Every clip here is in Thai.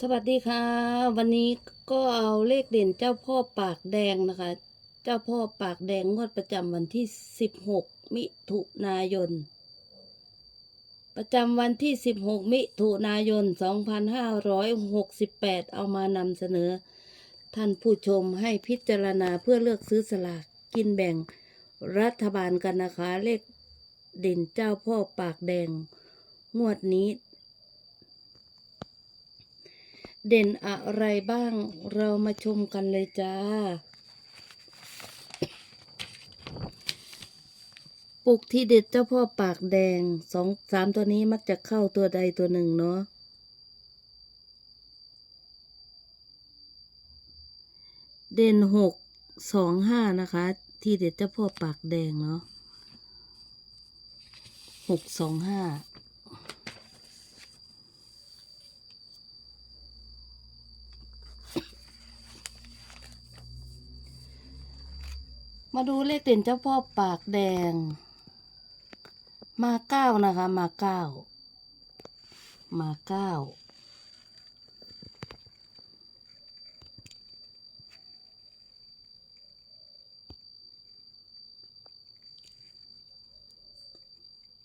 สวัสดีค่ะ วันนี้ก็เอาเลขเด่นเจ้าพ่อปากแดงนะคะ เจ้าพ่อปากแดงงวดประจำวันที่ 16 มิถุนายน ประจำวันที่ 16 มิถุนายน 2568 เอามานำเสนอ ท่านผู้ชมให้พิจารณาเพื่อเลือกซื้อสลากกินแบ่งรัฐบาลกันนะคะ เลขเด่นเจ้าพ่อปากแดง งวดนี้ เด่นอะไรบ้างเรามาชมกันเลยจ้า ปุกที่เด็ดเจ้าพ่อปากแดงสองสามตัวนี้มักจะเข้าตัวใดตัวหนึ่งเนาะเด่นหกสองห้านะคะ ที่เด็ดเจ้าพ่อปากแดงเนาะหกสองห้า มาดูเลขเด่นเจ้าพ่อปากแดง มาเก้านะคะ มาเก้า มาเก้า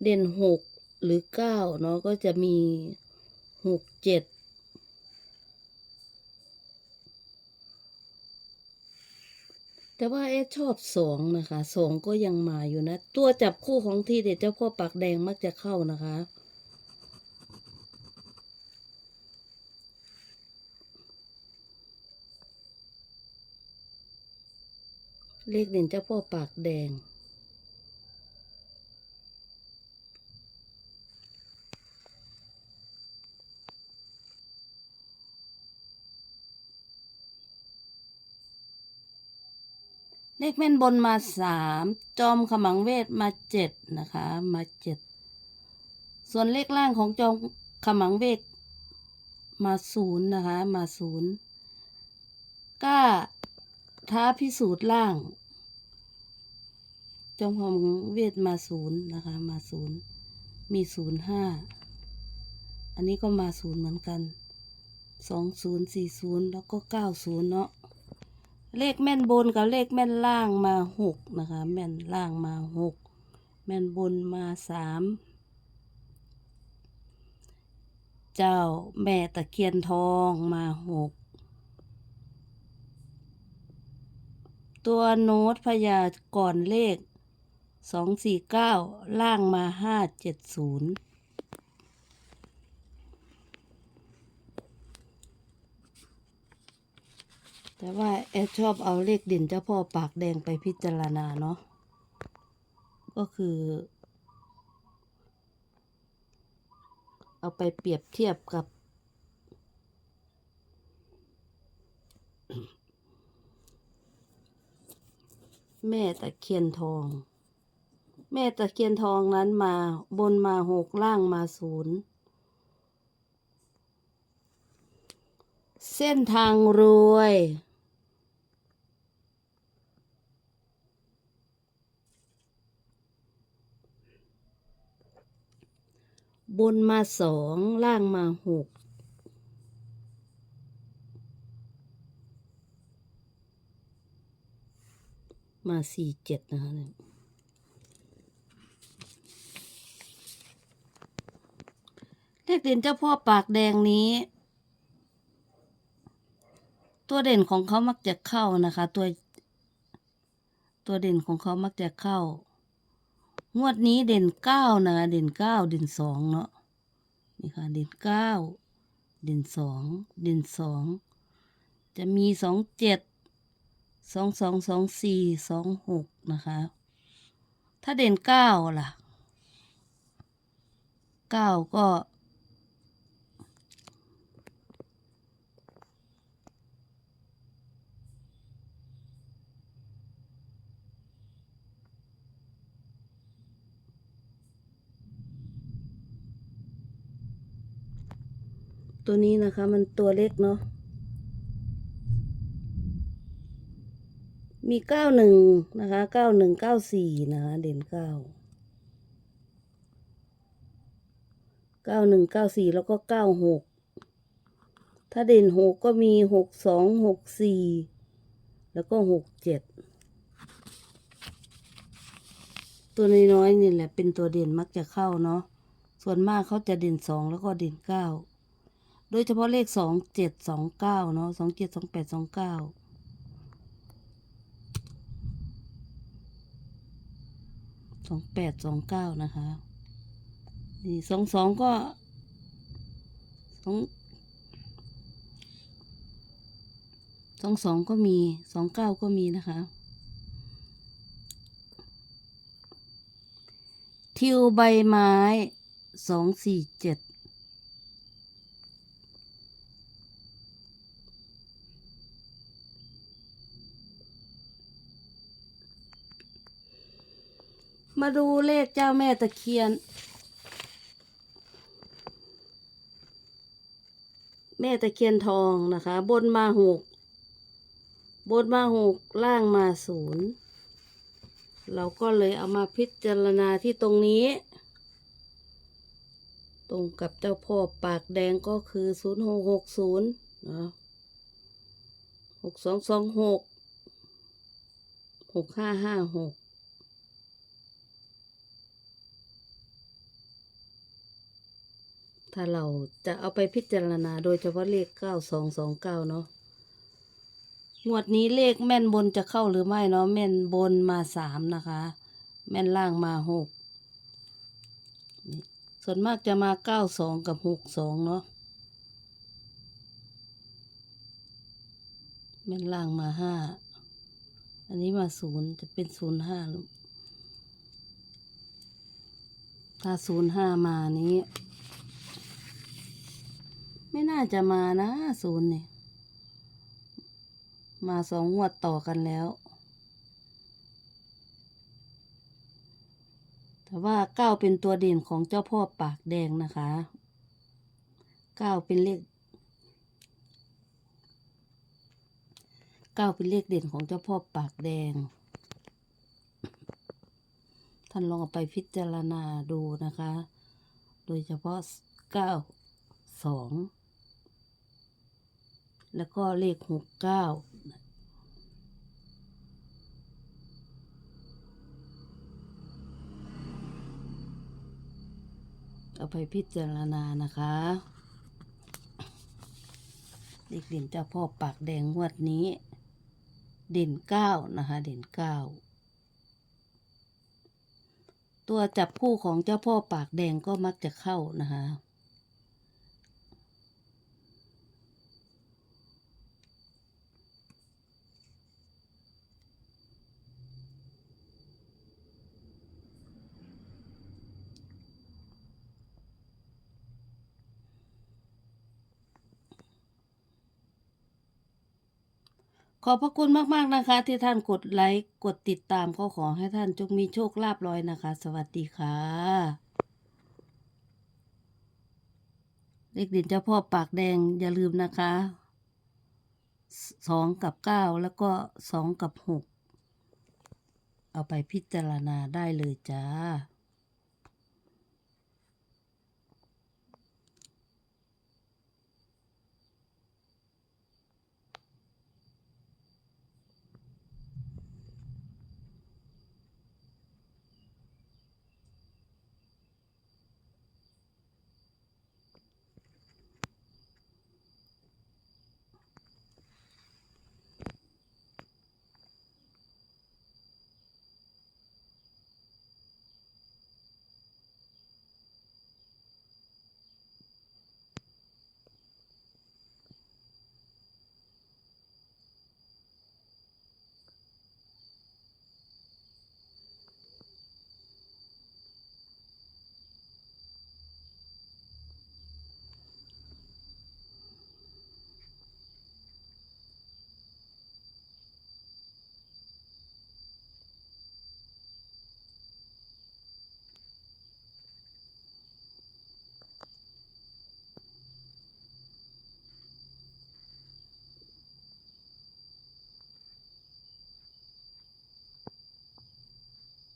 เด่นหกหรือเก้าเนาะก็จะมีหกเจ็ด แต่ว่าเอดชอบสองนะคะสองก็ยังมาอยู่นะ ตัวจับคู่ของทีเด็ดเจ้าพ่อปากแดงมักจะเข้านะคะ เลขเด่นเจ้าพ่อปากแดง เลขแม่นบนมาสามจอมขมังเวทมาเจ็ดนะคะ มาเจ็ดส่วนเลขล่างของจอมขมังเวทมาศูนย์นะคะ มาศูนย์ก้าท้าพิสูจน์ล่าง จอมขมังเวทมาศูนย์นะคะ มาศูนย์มีศูนย์ห้าอันนี้ก็มาศูนย์เหมือนกันสองศูนย์สี่ศูนย์แล้วก็เก้าศูนย์เนาะ เลขแม่นบนกับเลขแม่นล่างมาหกนะคะ แม่นล่างมาหกแม่นบนมาสามเจ้าแม่ตะเคียนทองมาหกตัวโน้ตพยาก่อนเลขสองสี่เก้าล่างมาห้าเจ็ดศูนย์ แต่ว่าแอดชอบเอาเลขเด่นเจ้าพ่อปากแดงไปพิจารณาเนาะ ก็คือ เอาไปเปรียบเทียบกับ แม่ตะเคียนทอง แม่ตะเคียนทองนั้นมาบนมาหกล่างมาศูนย์เส้นทางรวย บนมาสองล่างมาหกมาสี่เจ็ดนะคะเนี่ยเลขเด่นเจ้าพ่อปากแดงนี้ ตัวเด่นของเขามักจะเข้านะคะ ตัว ตัวเด่นของเขามักจะเข้า งวดนี้เด่นเก้านะ เด่นเก้าเด่นสองเนาะนี่ค่ะ เด่นเก้าเด่นสองเด่นสองจะมีสองเจ็ดสองสองสองสี่สองหกนะคะ ถ้าเด่นเก้าล่ะเก้าก็ ตัวนี้นะคะมันตัวเล็กเนาะ มีเก้าหนึ่งนะคะเก้าหนึ่งเก้าสี่นะคะเด่นเก้าเก้าหนึ่งเก้าสี่แล้วก็เก้าหกถ้าเด่นหกก็มีหกสองหกสี่แล้วก็หกเจ็ดตัวน้อยๆนี่แหละเป็นตัวเด่นมักจะเข้าเนาะ ส่วนมากเขาจะเด่นสองแล้วก็เด่นเก้า โดยเฉพาะเลขสองเจ็ดสองเก้าเนาะสองเจ็ดสองแปดสองเก้าสองแปดสองเก้านะคะ นี่สองสองก็สองสองสองก็มีสองเก้าก็มีนะคะ ทิวใบไม้สองสี่เจ็ด มาดูเลขเจ้าแม่ตะเคียน แม่ตะเคียนทองนะคะ บนมาหกบนมาหกล่างมาศูนย์เราก็เลยเอามาพิจารณาที่ตรงนี้ ตรงกับเจ้าพ่อปากแดงก็คือศูนย์หกหกศูนย์นะหกสองสองหกหกห้าห้าหก ถ้าเราจะเอาไปพิจารณาโดยเฉพาะเลขเก้าสองสองเก้าเนาะงวดนี้เลขแม่นบนจะเข้าหรือไม่เนาะแม่นบนมาสามนะคะ แม่นล่างมาหกส่วนมากจะมาเก้าสองกับหกสองเนาะแม่นล่างมาห้าอันนี้มาศูนย์จะเป็นศูนย์ห้าถ้าศูนย์ห้ามานี้ ไม่น่าจะมานะศูนย์เนี่ย มาสองงวดต่อกันแล้ว แต่ว่าเก้าเป็นตัวเด่นของเจ้าพ่อปากแดงนะคะเก้าเป็นเลขเก้าเป็นเลขเด่นของเจ้าพ่อปากแดง ท่านลองเอาไปพิจารณาดูนะคะ โดยเฉพาะเก้าสอง แล้วก็เลขหกเก้าเอาไปพิจารณานะคะเลขเด่นเจ้าพ่อปากแดงงวดนี้ เด่นเก้านะคะ เด่นเก้าตัวจับคู่ของเจ้าพ่อปากแดงก็มักจะเข้านะคะ ขอบพระคุณมาก ๆ นะคะ ที่ท่านกดไลค์กดติดตามก็ขอให้ท่านจงมีโชคลาภลอยนะคะ สวัสดีค่ะเลขเด่นเจ้าพ่อปากแดงอย่าลืมนะคะสองกับเก้าแล้วก็สองกับหกเอาไปพิจารณาได้เลยจ้า